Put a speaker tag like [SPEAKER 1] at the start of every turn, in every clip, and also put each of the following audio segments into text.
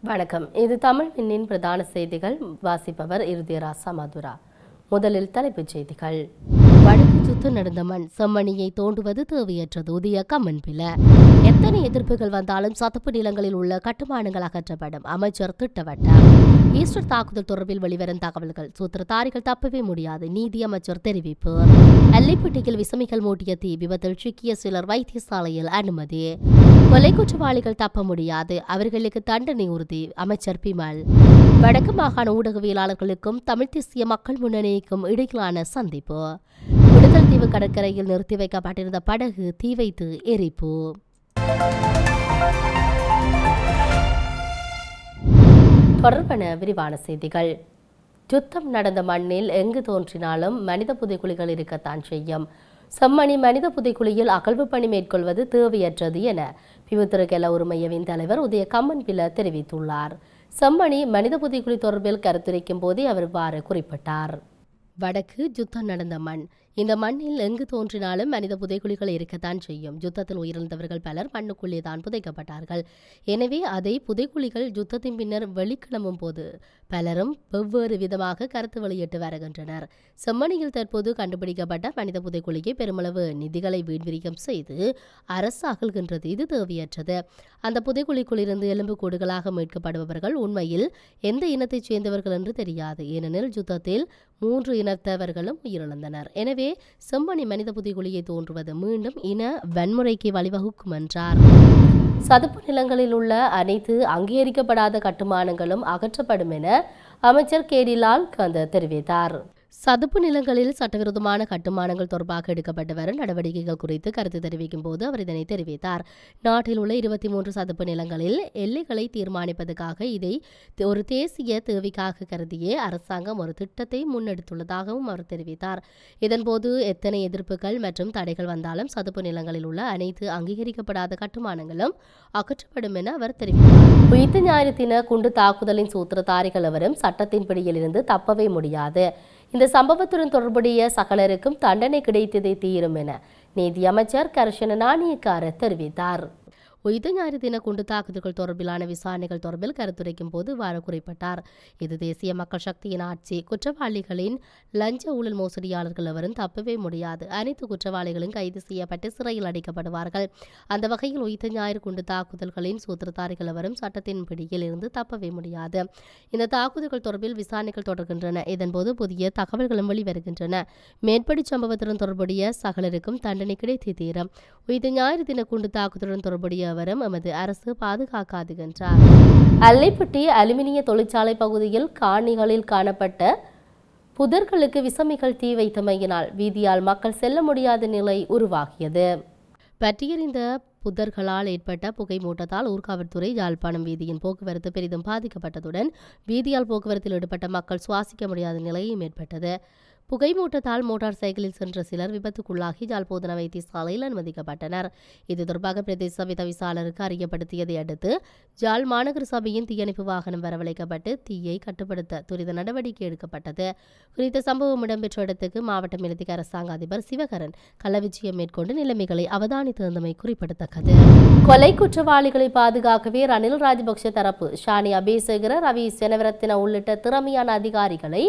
[SPEAKER 1] வணக்கம். இது தமிழ் மின்னின் பிரதான செய்திகள். வாசிப்பவர் இறுதியராசா மதுரா. முதலில் தலைப்புச் செய்திகள். சுத்து நடந்த மண் செம்மணியை தோண்டுவது தேவையற்றது. உதிய கம்மன்பில எத்தனை எதிர்ப்புகள் வந்தாலும் சதுப்பு நிலங்களில் உள்ள கட்டுமானங்கள் அகற்றப்படும். அமைச்சர் திட்டவட்டம். ஈஸ்டர் தாக்குதல் தொடர்பில் வெளிவரும் தகவல்கள். சூத்திரதாரிகள் தப்பவே முடியாது. நீதி அமைச்சர் தெரிவிப்பு. அல்லிப்பட்டியில் விசமிகள் மூட்டிய தீ விபத்தில் சிக்கிய சிலர் வைத்தியசாலையில் அனுமதி. கொலை குற்றவாளிகள் தப்ப முடியாது. அவர்களுக்கு தண்டனை உறுதி. அமைச்சர் பிமல். வடக்கு மாகாண ஊடகவியலாளர்களுக்கும் தமிழ் தேசிய மக்கள் முன்னணிக்கும் இடையிலான சந்திப்பு. விடுதல் தீவு கடற்கரையில் நிறுத்தி வைக்கப்பட்டிருந்த படகு தீ வைத்து எரிப்பு. தொடர்பான விரிவான செய்திகள். யுத்தம் நடந்த மண்ணில் எங்கு தோன்றினாலும் மனித புதைக்குழிகள் இருக்கத்தான் செய்யும். செம்மணி மனித புதைக்குழியில் அகழ்வு பணி மேற்கொள்வது தேவையற்றது என பிவுத்திருக்கெல உரிமையவின் தலைவர் உதய கம்மன் பில தெரிவித்துள்ளார். செம்மணி மனித புதைக்குழி தொடர்பில் கருத்துரைக்கும் போதே அவர் இவ்வாறு குறிப்பிட்டார். வடக்கு யுத்தம் நடந்த மண் இந்த மண்ணில் எங்கு தோன்றினாலும் மனித புதைக்குழிகள் இருக்கத்தான் செய்யும். யுத்தத்தில் உயிரிழந்தவர்கள் பலர் மண்ணுக்குள்ளே தான் புதைக்கப்பட்டார்கள். எனவே அதை புதைக்குழிகள் யுத்தத்தின் பின்னர் வெளிக்கிளம்பும் போது பலரும் வெவ்வேறு விதமாக கருத்து வெளியிட்டு வருகின்றனர். செம்மணியில் தற்போது கண்டுபிடிக்கப்பட்ட மனித புதைக்குழியை பெருமளவு நிதிகளை வீண்விரியம் செய்து அரசு அகழ்கின்றது இது தேவையற்றது. அந்த புதைக்குழிக்குள்ளிருந்து எலும்பு கூடுகளாக மீட்கப்படுபவர்கள் உண்மையில் எந்த இனத்தைச் சேர்ந்தவர்கள் என்று தெரியாது. ஏனெனில் யுத்தத்தில் மூன்று இனத்தவர்களும் உயிரிழந்தனர். எனவே செம்மணி மனித புதைகுழியை தோன்றுவது மீண்டும் இன வன்முறைக்கு வழிவகுக்கும் என்றார். சதுப்பு நிலங்களில் உள்ள அனைத்து அங்கீகரிக்கப்படாத கட்டுமானங்களும் அகற்றப்படும் என அமைச்சர் கேடிலால் கந்த தெரிவித்தார். சதுப்பு நிலங்களில் சட்டவிரோதமான கட்டுமானங்கள் தொடர்பாக எடுக்கப்பட்டு வரும் நடவடிக்கைகள் குறித்து கருத்து தெரிவிக்கும் போது அவர் இதனை தெரிவித்தார். நாட்டில் உள்ள இருபத்தி மூன்று சதுப்பு நிலங்களில் எல்லைகளை தீர்மானிப்பதற்காக இதை ஒரு தேசிய தேவைக்காக கருதியே அரசாங்கம் ஒரு திட்டத்தை முன்னெடுத்துள்ளதாகவும் அவர் தெரிவித்தார். இதன்போது எத்தனை எதிர்ப்புகள் மற்றும் தடைகள் வந்தாலும் சதுப்பு நிலங்களில் உள்ள அனைத்து அங்கீகரிக்கப்படாத கட்டுமானங்களும் அகற்றப்படும் என அவர் தெரிவித்தார். உயிர்த்த ஞாயிறு தின குண்டு தாக்குதலின் சூத்திரதாரிகள் எவரும் சட்டத்தின் பிடியிலிருந்து தப்பவே முடியாது. இந்த சம்பவத்துடன் தொடர்புடைய சகலருக்கும் தண்டனை கிடைத்ததே தீரும் என நீதியமைச்சர் கர்ஷன நாணயக்கார தெரிவித்தார். உயிர்த்த ஞாயிறு தின குண்டு தாக்குதல்கள் தொடர்பிலான விசாரணைகள் தொடர்பில் கருத்துரைக்கும் போது இவ்வாறு குறிப்பிட்டார் இது தேசிய மக்கள் சக்தியின் ஆட்சி குற்றவாளிகளின் லஞ்ச ஊழல் மோசடியாளர்கள் எவரும் தப்பவே முடியாது. அனைத்து குற்றவாளிகளும் கைது செய்யப்பட்டு சிறையில் அடைக்கப்படுவார்கள். அந்த வகையில் உயிர்த்த ஞாயிறு குண்டு தாக்குதல்களின் சூத்திரதாரிகள் எவரும் சட்டத்தின் பிடியில் இருந்து தப்பவே முடியாது. இந்த தாக்குதல்கள் தொடர்பில் விசாரணைகள் தொடர்கின்றன. இதன்போது புதிய தகவல்களும் வெளிவருகின்றன. மேற்படி சம்பவத்துடன் தொடர்புடைய சகலருக்கும் தண்டனை கிடைத்தே தீரும். உயிர்த்த ஞாயிறு தின குண்டு தாக்குதலுடன் தொடர்புடைய அவரும் எமது அரசு பாதுகாக்காது என்றார். அல்லைப்பட்டி அலுமினிய தொழிற்சாலை பகுதியில் காணிகளில் காணப்பட்ட புதர்களுக்கு விசமிகள் தீ வைத்தமையினால் வீதியால் மக்கள் செல்ல முடியாத நிலை உருவாகியது. பற்றியறிந்த புதர்களால் ஏற்பட்ட புகை மூட்டத்தால் ஊர்காவல்துறை யாழ்ப்பாணம் வீதியின் போக்குவரத்து பெரிதும் பாதிக்கப்பட்டதுடன் வீதியால் போக்குவரத்தில் ஈடுபட்ட மக்கள் சுவாசிக்க முடியாத நிலையும் ஏற்பட்டது. புகை மூட்டத்தால் மோட்டார் சைக்கிளில் சென்ற சிலர் விபத்துக்குள்ளாகி ஜாழ்போதன வைத்தியசாலையில் அனுமதிக்கப்பட்டனர். இது தொடர்பாக பிரதேச சபை தவிசாளருக்கு அறியப்படுத்தியதை அடுத்து ஜாழ் மாநகர சபையின் தீயணைப்பு வாகனம் வரவழைக்கப்பட்டு தீயை கட்டுப்படுத்த துரித நடவடிக்கை எடுக்கப்பட்டது. குறித்த சம்பவம் இடம்பெற்ற இடத்துக்கு மாவட்ட மேலதிக அரசாங்க அதிபர் சிவகரன் கள்ளவிஜயம் மேற்கொண்டு நிலைமைகளை அவதானித்திருந்தமை குறிப்பிடத்தக்கது. கொலை குற்றவாளிகளை பாதுகாக்கவே ரணில் ராஜபக்ஷ தரப்பு ஷானி அபேசகர ரவி செனவரத்தின உள்ளிட்ட திறமையான அதிகாரிகளை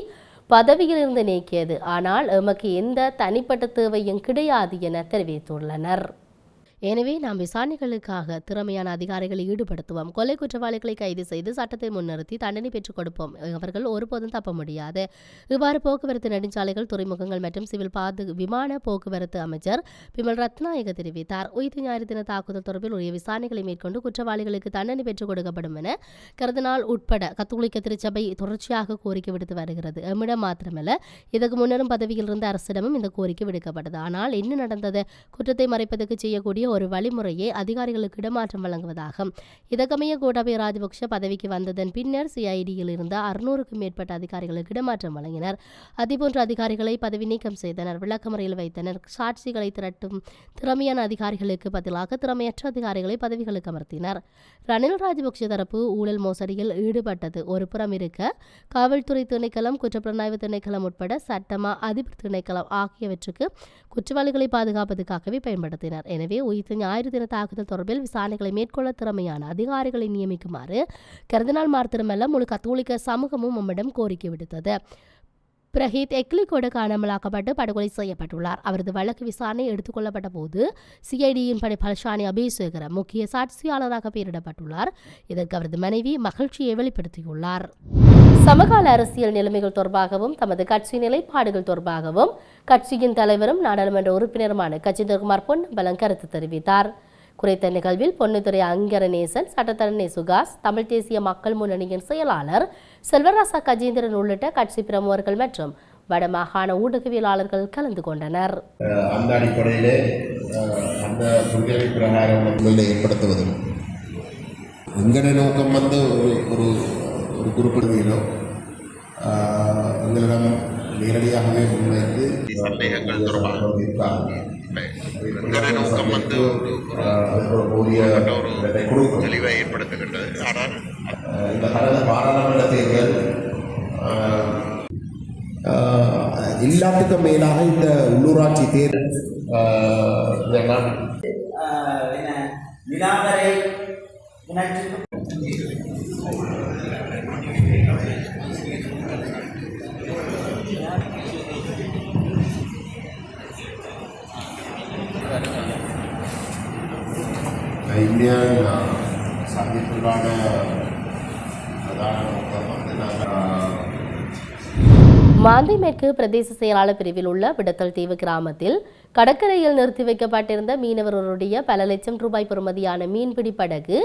[SPEAKER 1] பதவியிலிருந்து நீக்கியது. ஆனால் எமக்கு எந்த தனிப்பட்ட தேவையும் கிடையாது என தெரிவித்துள்ளனர். எனவே நாம் விசாரணைகளுக்காக திறமையான அதிகாரிகளை ஈடுபடுத்துவோம். கொலை குற்றவாளிகளை கைது செய்து சட்டத்தை முன்னிறுத்தி தண்டனை பெற்றுக் கொடுப்போம். அவர்கள் ஒருபோதும் தப்ப முடியாது. இவ்வாறு போக்குவரத்து நெடுஞ்சாலைகள் துறைமுகங்கள் மற்றும் சிவில் பாது விமான போக்குவரத்து அமைச்சர் பிமல் ரத்நாயக தெரிவித்தார். உயிர் ஞாயிறு தின தாக்குதல் தொடர்பில் உரிய விசாரணைகளை மேற்கொண்டு குற்றவாளிகளுக்கு தண்டனை பெற்றுக் கொடுக்கப்படும் என கருதினால் உட்பட கத்தோலிக்க திருச்சபை தொடர்ச்சியாக கோரிக்கை விடுத்து வருகிறது. எம்மிடம் மாத்திரமல்ல இதற்கு முன்னரும் பதவியில் இருந்த அரசிடமும் இந்த கோரிக்கை விடுக்கப்பட்டது. ஆனால் என்ன நடந்தது? குற்றத்தை மறைப்பதற்கு செய்யக்கூடிய ஒரு வழிமுறையை அதிகாரிகளுக்கு இடமாற்றம் வழங்குவதாகும். இதற்கமைய கோட்டாபய ராஜபக்ஷ பதவிக்கு வந்ததன் பின்னர் சிஐடியில் இருந்த அறுநூறுக்கும் மேற்பட்ட அதிகாரிகளுக்கு இடமாற்றம் வழங்கினர். அதேபோன்ற அதிகாரிகளை பதவி நீக்கம் செய்தனர். விளக்கமுறையில் வைத்தனர். சாட்சிகளை திரட்டும் திறமையான அதிகாரிகளுக்கு பதிலாக திறமையற்ற அதிகாரிகளை பதவிகளுக்கு அமர்த்தினர். ரணில் ராஜபக்ஷ தரப்பு ஊழல் மோசடியில் ஈடுபட்டது. ஒரு புறம் இருக்க காவல்துறை திணைக்களம் குற்றப்புலனாய்வு திணைக்களம் உட்பட சட்டமா அதிபர் திணைக்களம் ஆகியவற்றுக்கு குற்றவாளிகளை பாதுகாப்பதற்காகவே பயன்படுத்தினர். எனவே உயிர் வைத்து ஞாயிறு தின தாக்குதல் தொடர்பில் விசாரணைகளை மேற்கொள்ள திறமையான அதிகாரிகளை நியமிக்குமாறு கருதினால் மாத்திரமல்ல முழு கத்தோலிக்க சமூகமும் நம்மிடம் கோரிக்கை விடுத்தது. பிரஹீத் எக்லிகோடு காணாமலாக்கப்பட்டு படுகொலை செய்யப்பட்டுள்ளார். அவரது வழக்கு விசாரணை எடுத்துக்கொள்ளப்பட்ட போது சிஐடியின் படை பல்ஷானி அபிஷேகர முக்கிய சாட்சியாளராக பெயரிடப்பட்டுள்ளார். இதற்கு அவரது மனைவி மகிழ்ச்சியை வெளிப்படுத்தியுள்ளார். சமகால அரசியல் நிலைமைகள் தொடர்பாகவும் தமது கட்சி நிலைப்பாடுகள் தொடர்பாகவும் கட்சியின் தலைவரும் நாடாளுமன்ற உறுப்பினருமான கஜேந்திரகுமார் பொன்னம்பலம் கருத்து தெரிவித்தார். குறித்த நிகழ்வில் பொன்னுத்துறை அங்கரநேசன் சட்டத்தரணி சுகாஸ் தமிழ் தேசிய மக்கள் முன்னணியின் செயலாளர் செல்வராசா கஜேந்திரன் உள்ளிட்ட கட்சி பிரமுகர்கள் மற்றும் வடமாகாண ஊடகவியலாளர்கள் கலந்து கொண்டனர்.
[SPEAKER 2] அந்த அடிப்படையிலே அந்த கொள்கை பிரகாரம் ஏற்படுத்துவதும் எங்களுடைய நோக்கம் வந்து ஒரு ஒரு ஒரு குறிப்பிடுவதிலோ ஆஹ் எங்களிடம் நேரடியாகவே முன்வைத்து சந்தேகங்கள் தொடர்பாக நோக்கம் வந்து ஒரு தெளிவை ஏற்படுத்துகின்றது. ஆனால் இந்த கடந்த பாராளுமன்ற தேர்தல் எல்லாத்துக்கும் மேலாக இந்த உள்ளூராட்சி தேர்தல்
[SPEAKER 3] வினாவரை
[SPEAKER 2] பிரதான நோக்கம் வந்து நாங்கள்
[SPEAKER 1] மாந்தை மேற்கு பிரதேச செயலாளர் பிரிவில் உள்ள விடத்தல் தீவு கிராமத்தில் கடற்கரையில் நிறுத்தி வைக்கப்பட்டிருந்த மீனவர்களுடைய பல லட்சம் ரூபாய் பெறுமதியான மீன்பிடி படகு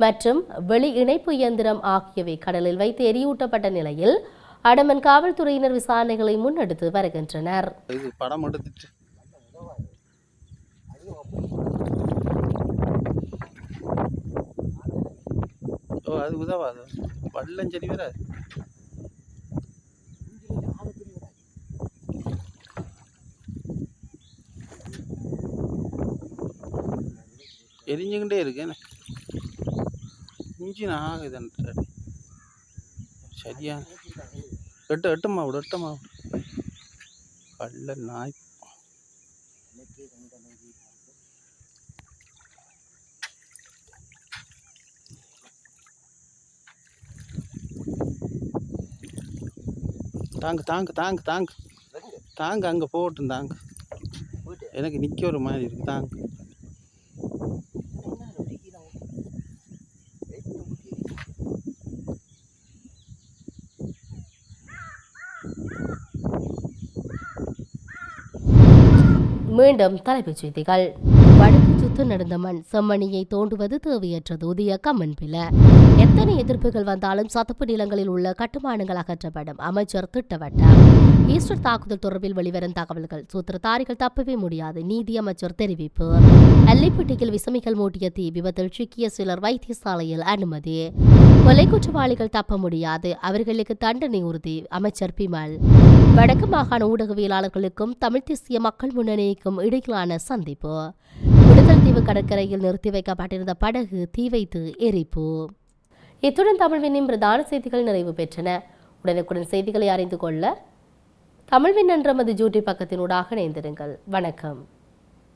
[SPEAKER 1] மற்றும் வெளி இணைப்பு இயந்திரம் ஆகியவை கடலில் வைத்து எரியூட்டப்பட்ட நிலையில் அடமன் காவல்துறையினர் விசாரணைகளை முன்னெடுத்து வருகின்றனர்.
[SPEAKER 4] ஓ அது உதவாது வள்ளம் சரி வராது. எரிஞ்சுக்கிட்டே இருக்கு என்ன? இன்ஜின் ஆகுதுன்ற சரியா எட்டு எட்டுமா விடு எட்டுமா விடு கள்ள நாய் தாங்க தாங்க தாங்க தாங்க. தாங்க அங்கே போகட்டும் தாங்க. எனக்கு நிற்க ஒரு மாதிரி இருக்கு தாங்க.
[SPEAKER 1] மீண்டும் தலைப்புச் செய்திகள். வடக்கு சுத்து நடந்த மண் செம்மணியை தோண்டுவது தேவையற்றது. உதிய கம்மன் பில எத்தனை எதிர்ப்புகள் வந்தாலும் சதுப்பு நிலங்களில் உள்ள கட்டுமானங்கள் அகற்றப்படும். அமைச்சர் திட்டவட்டம். ஈஸ்டர் தாக்குதல் தொடர்பில் வெளிவரும் தகவல்கள். சூத்திரதாரிகள் தப்பவே முடியாது. நீதி அமைச்சர் தெரிவிப்பு. அல்லிப்பட்டியில் விசமிகள் மூட்டிய தீ விபத்தில் சிக்கிய சிலர் வைத்தியசாலையில் அனுமதி. கொலை குற்றவாளிகள் தப்ப முடியாது. அவர்களுக்கு தண்டனை உறுதி. அமைச்சர் பிமல். வடக்கு மாகாண ஊடகவியலாளர்களுக்கும் தமிழ் தேசிய மக்கள் முன்னணிக்கும் இடையிலான சந்திப்பு. விடுதல்தீவு கடற்கரையில் நிறுத்தி வைக்கப்பட்டிருந்த படகு தீ வைத்து எரிப்பு. இத்துடன் தமிழ்வினின் பிரதான செய்திகள் நிறைவு பெற்றன. உடனுக்குடன் செய்திகளை அறிந்து கொள்ள தமிழ்வின் என்ற மது ஜூட்டி பக்கத்தினூடாக இணைந்திருங்கள். வணக்கம்.